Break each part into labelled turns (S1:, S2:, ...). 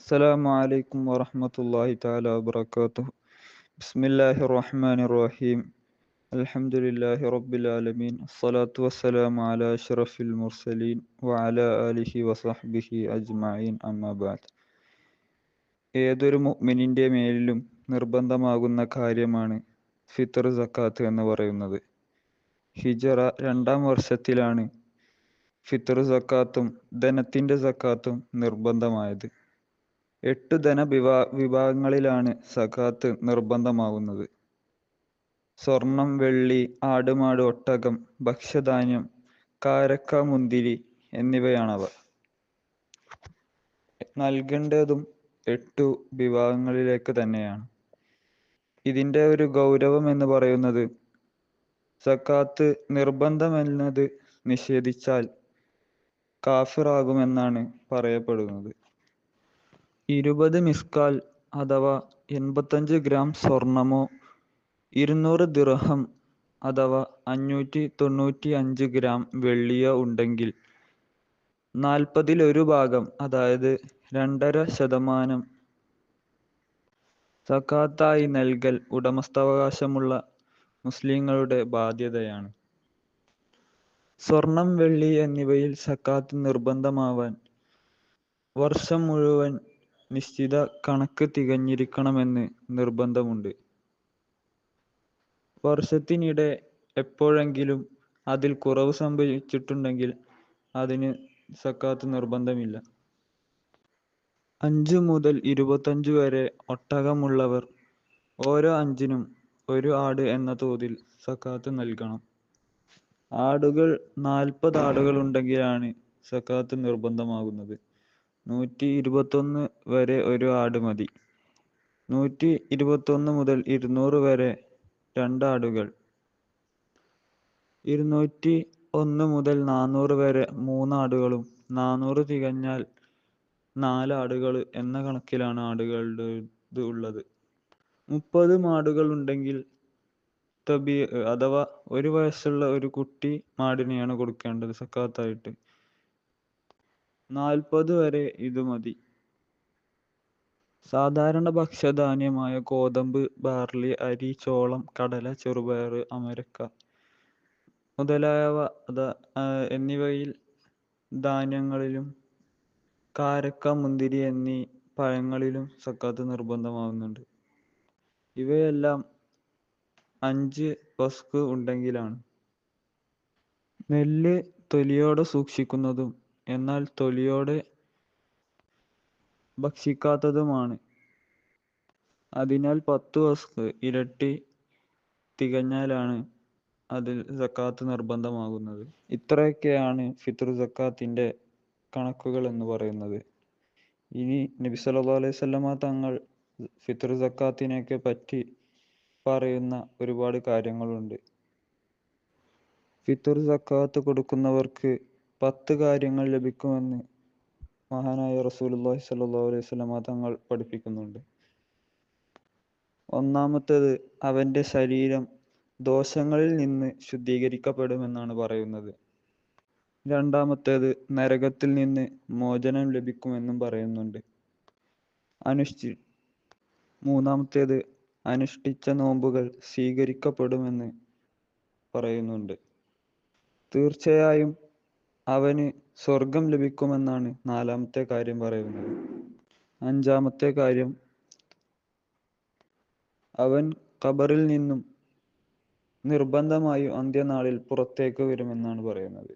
S1: السلام عليكم ورحمة الله تعالى وبركاته بسم الله الرحمن الرحيم الحمد لله رب العالمين الصلاة والسلام على أشرف المرسلين وعلى آله وصحبه أجمعين أما بعد ഏതൊരു മുഅ്മിനിന്റെ മേലിലും നിർബന്ധമാകുന്ന കാര്യമാണ് ഫിത്തർ സക്കാത്ത് എന്ന് പറയുന്നത് ഹിജറ രണ്ടാം വർഷത്തിലാണ് ഫിത്തർ സക്കാത്തും ധനത്തിന്റെ സക്കാത്തും നിർബന്ധമായത് എട്ട് ധന വിഭാ വിഭാഗങ്ങളിലാണ് സക്കാത്ത് നിർബന്ധമാകുന്നത് സ്വർണം വെള്ളി ആടുമാട് ഒട്ടകം ഭക്ഷ്യധാന്യം കാരക്ക മുന്തിരി എന്നിവയാണവ. നൽകേണ്ടതും എട്ടു വിഭാഗങ്ങളിലേക്ക് തന്നെയാണ്. ഇതിന്റെ ഒരു ഗൗരവം എന്ന് പറയുന്നത് സക്കാത്ത് നിർബന്ധമെന്നത് നിഷേധിച്ചാൽ കാഫിറാകുമെന്നാണ് പറയപ്പെടുന്നത്. ഇരുപത് മിസ്കാൽ അഥവാ എൺപത്തഞ്ച് ഗ്രാം സ്വർണമോ ഇരുന്നൂറ് ദിർഹം അഥവാ അഞ്ഞൂറ്റി തൊണ്ണൂറ്റി അഞ്ച് ഗ്രാം വെള്ളിയോ ഉണ്ടെങ്കിൽ നാൽപ്പതിൽ ഒരു ഭാഗം അതായത് രണ്ടര ശതമാനം സക്കാത്തായി നൽകൽ ഉടമസ്ഥാവകാശമുള്ള മുസ്ലിങ്ങളുടെ ബാധ്യതയാണ്. സ്വർണം വെള്ളി എന്നിവയിൽ സക്കാത്ത് നിർബന്ധമാവാൻ വർഷം മുഴുവൻ നിശ്ചിത കണക്ക് തികഞ്ഞിരിക്കണമെന്ന് നിർബന്ധമുണ്ട്. വർഷത്തിനിടെ എപ്പോഴെങ്കിലും അതിൽ കുറവ് സംഭവിച്ചിട്ടുണ്ടെങ്കിൽ അതിന് സക്കാത്ത് നിർബന്ധമില്ല. അഞ്ചു മുതൽ ഇരുപത്തഞ്ച് വരെ ഒട്ടകമുള്ളവർ ഓരോ അഞ്ചിനും ഒരു ആട് എന്ന തോതിൽ സക്കാത്ത് നൽകണം. ആടുകൾ നാൽപ്പത് ആടുകൾ ഉണ്ടെങ്കിലാണ് സക്കാത്ത് നിർബന്ധമാകുന്നത്. നൂറ്റി ഇരുപത്തൊന്ന് വരെ ഒരു ആട് മതി. നൂറ്റി ഇരുപത്തൊന്ന് മുതൽ ഇരുന്നൂറ് വരെ രണ്ട് ആടുകൾ. ഇരുന്നൂറ്റി ഒന്ന് മുതൽ നാനൂറ് വരെ മൂന്ന് ആടുകളും. നാനൂറ് തികഞ്ഞാൽ നാല് ആടുകൾ എന്ന കണക്കിലാണ് ആടുകളുടെ ഇത് ഉള്ളത്. മുപ്പത് മാടുകൾ ഉണ്ടെങ്കിൽ തബി അഥവാ ഒരു വയസ്സുള്ള ഒരു കുട്ടി മാടിനെയാണ് കൊടുക്കേണ്ടത് സക്കാത്തായിട്ട്. നാൽപ്പത് വരെ ഇത് മതി. സാധാരണ ഭക്ഷ്യധാന്യമായ ഗോതമ്പ് ബാർലി അരി ചോളം കടല ചെറുപയർ അമരക്ക മുതലായവ എന്നിവയിൽ ധാന്യങ്ങളിലും കാരക്ക മുന്തിരി എന്നീ പഴങ്ങളിലും സക്കാത്ത് നിർബന്ധമാവുന്നുണ്ട്. ഇവയെല്ലാം അഞ്ച് വസ്ക് ഉണ്ടെങ്കിലാണ്. നെല്ല് തൊലിയോടെ സൂക്ഷിക്കുന്നതും എന്നാൽ തൊലിയോടെ ഭക്ഷിക്കാത്തതുമാണ്. അതിനാൽ പത്ത് വസ്ക് ഇരട്ടി തികഞ്ഞാലാണ് അതിൽ സക്കാത്ത് നിർബന്ധമാകുന്നത്. ഇത്രയൊക്കെയാണ് ഫിത്ർ സക്കാത്തിന്റെ കണക്കുകൾ എന്ന് പറയുന്നത്. ഇനി നബി സല്ലല്ലാഹു അലൈഹി തങ്ങൾ ഫിത്ർ സക്കാത്തിനെയൊക്കെ പറ്റി പറയുന്ന ഒരുപാട് കാര്യങ്ങളുണ്ട്. ഫിത്ർ സക്കാത്ത് കൊടുക്കുന്നവർക്ക് പത്ത് കാര്യങ്ങൾ ലഭിക്കുമെന്ന് മഹാനായ റസൂലുള്ളാഹി സ്വല്ലല്ലാഹു അലൈഹി വസല്ലമ തങ്ങൾ പഠിപ്പിക്കുന്നുണ്ട്. ഒന്നാമത്തേത് അവന്റെ ശരീരം ദോഷങ്ങളിൽ നിന്ന് ശുദ്ധീകരിക്കപ്പെടുമെന്നാണ് പറയുന്നത്. രണ്ടാമത്തേത് നരകത്തിൽ നിന്ന് മോചനം ലഭിക്കുമെന്നും പറയുന്നുണ്ട്. അനുഷ്ഠി മൂന്നാമത്തേത് അനുഷ്ഠിച്ച നോമ്പുകൾ സ്വീകരിക്കപ്പെടുമെന്ന് പറയുന്നുണ്ട്. തീർച്ചയായും അവന് സ്വർഗം ലഭിക്കുമെന്നാണ് നാലാമത്തെ കാര്യം പറയുന്നത്. അഞ്ചാമത്തെ കാര്യം അവൻ ഖബറിൽ നിന്നും നിർബന്ധമായും അന്ത്യനാളിൽ പുറത്തേക്ക് വരുമെന്നാണ് പറയുന്നത്.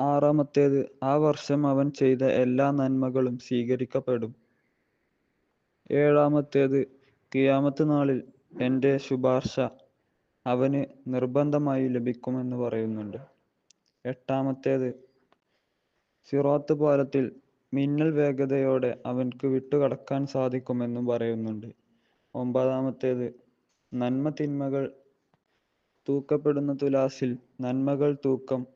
S1: ആറാമത്തേത് ആ വർഷം അവൻ ചെയ്ത എല്ലാ നന്മകളും സ്വീകരിക്കപ്പെടും. ഏഴാമത്തേത് കിയാമത്ത് നാളിൽ എന്റെ ശുപാർശ അവന് നിർബന്ധമായി ലഭിക്കുമെന്ന് പറയുന്നുണ്ട്. എട്ടാമത്തേത്. സിറാത്ത് പാലത്തിൽ മിന്നൽ വേഗതയോടെ അവൻക്ക് വിട്ടുകടക്കാൻ സാധിക്കുമെന്നും പറയുന്നുണ്ട്. ഒമ്പതാമത്തേത് നന്മ തിന്മകൾ തൂക്കപ്പെടുന്ന തുലാസിൽ നന്മകൾ തൂക്കം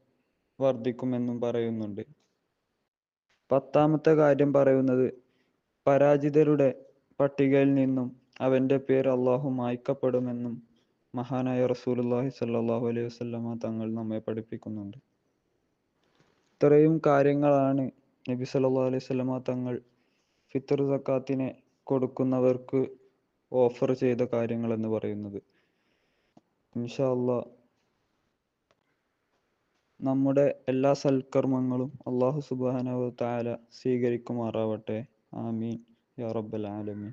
S1: വർദ്ധിക്കുമെന്നും പറയുന്നുണ്ട്. പത്താമത്തെ കാര്യം പറയുന്നത് പരാജിതരുടെ പട്ടികയിൽ നിന്നും അവന്റെ പേര് അള്ളാഹു മായ്ക്കപ്പെടുമെന്നും മഹാനായ റസൂലുള്ളാഹി സ്വല്ലല്ലാഹു അലൈഹി വസല്ലമ തങ്ങൾ നമ്മെ പഠിപ്പിക്കുന്നുണ്ട്. ഇത്രയും കാര്യങ്ങളാണ് നബി സല്ലല്ലാഹു അലൈഹി വസല്ലമ തങ്ങൾ ഫിത്തർ സക്കാത്തിനെ കൊടുക്കുന്നവർക്ക് ഓഫർ ചെയ്ത കാര്യങ്ങൾ എന്ന് പറയുന്നത്. ഇൻഷാ അല്ലാ നമ്മുടെ എല്ലാ സൽക്കർമ്മങ്ങളും അള്ളാഹു സുബ്ഹാനഹു വ തആല സ്വീകരിക്കുമാറാവട്ടെ. ആമീൻ. യാ റബ്ബൽ ആലമീൻ.